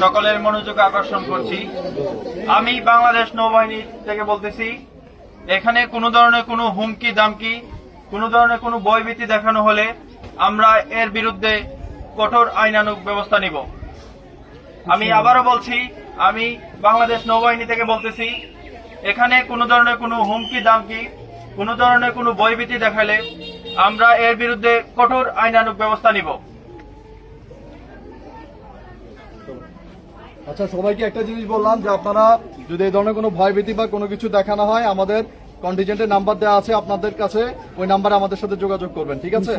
সকলের মনোযোগ আকর্ষণ করছি। আমি বাংলাদেশ নৌবাহিনী থেকে বলতেছি এখানে কোনো ধরনের কোনো হুমকি দামকি কোনো ধরনের কোনো বয়ভীতি দেখানো হলে আমরা এর বিরুদ্ধে কঠোর আইনানুগ ব্যবস্থা নিব। আমি আবারও বলছি আমি বাংলাদেশ নৌবাহিনী থেকে বলতেছি এখানে কোনো ধরনের কোনো হুমকি দামকি কোনো ধরনের কোনো বয়ভীতি দেখালে আমরা এর বিরুদ্ধে কঠোর আইনানুক ব্যবস্থা নিব। আচ্ছা সবাইকে একটা জিনিস বললাম যে আপনারা যদি এই ধরনের কোনো ভয়ভীতি বা কোনো কিছু দেখানো হয় আমাদের কন্টিজেন্টের নাম্বার দেওয়া আছে আপনাদের কাছে ওই নাম্বারে আমাদের সাথে যোগাযোগ করবেন ঠিক আছে?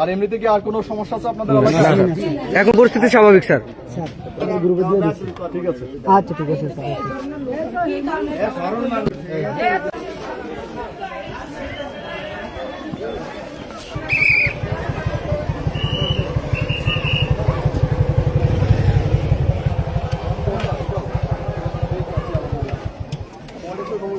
আর এমনিতে কি আর কোনো সমস্যা আছে আপনাদের এখন পরিস্থিতি স্বাভাবিক স্যার। ঠিক আছে। আচ্ছা ঠিক আছে স্যার।